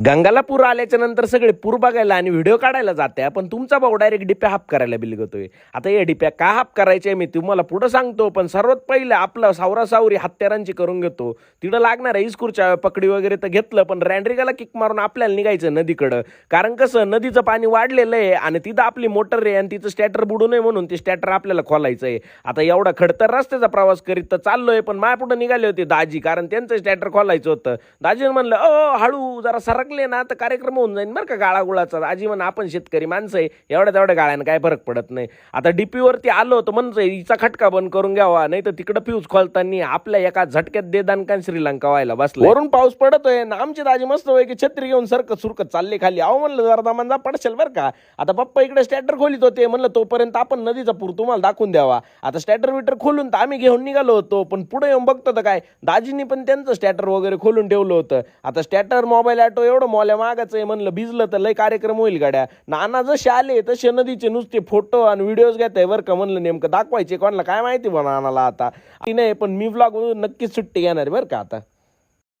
गंगाला पूर आल्याच्यानंतर सगळे पूर बघायला आणि व्हिडिओ काढायला जाते पण तुमचा भाऊ डायरेक्ट डिप्या हाप करायला बिलगतोय. आता या डिप्या का हाप करायचे मी तुम्हाला पुढं सांगतो पण सर्वात पहिलं आपलं सावरा सावरी हत्यारांची करून घेतो. तिथं लागणार आहे इस्कूरच्या पकडी वगैरे तर घेतलं पण रँड्रिकाला किक मारून आपल्याला निघायचं नदीकडं. कारण कसं नदीचं पाणी वाढलेलं आहे आणि तिथं आपली मोटर आहे आणि तिचं स्टॅटर बुडू नये म्हणून ते स्टॅटर आपल्याला खोलायचं आहे. आता एवढा खडतर रस्त्याचा प्रवास करीत तर चाललोय पण माया पुढं निघाले होते दाजी कारण त्यांचं स्टॅटर खोलायचं होतं. दाजीनं म्हणलं अ हळू जरा लागले ना तर कार्यक्रम होऊन जाईल बरं का गाळागुळाचा. आजी म्हण आपण शेतकरी माणसं आहे एवढ्या तेवढ्या गाळ्यानं काय फरक पडत नाही. आता डीपीवरती आलो होतं म्हणजे हिचा खटका बंद करून घ्यावा नाही तर तिकडं फ्यूज खोलताना आपल्या एका झटक्यात दे दणकान श्रीलंका व्हायला बसलं वरून पाऊस पडतोय ना आमची दाजी मस्त होय की छत्री घेऊन सरकत सुरकत चालले खाली. अहो म्हणलं जरा दमांजा पडशेल बरं का. आता पप्पा इकडे स्टॅटर खोलीत होते म्हणलं तोपर्यंत आपण नदीचा पूर तुम्हाला दाखवून द्यावा. आता स्टॅटर विटर खोलून तर आम्ही घेऊन निघालो होतो पण पुढे येऊन बघतो तर काय दाजींनी पण त्यांचं स्टॅटर वगैरे खोलून ठेवलं होतं. आता स्टॅटर मोबाईल ऑटो एवढं मोल्या मागाचं आहे म्हणलं भिजलं तर लय कार्यक्रम होईल गाड्या. नाना जसे आले तसे नदीचे नुसते फोटो आणि व्हिडिओज घेताय बरं का म्हणलं नेमकं दाखवायचे कोणाला? काय माहिती बा नानाला आता. ती नाही पण मी ब्लॉग नक्कीच सुट्टी घेणार बरं का आता.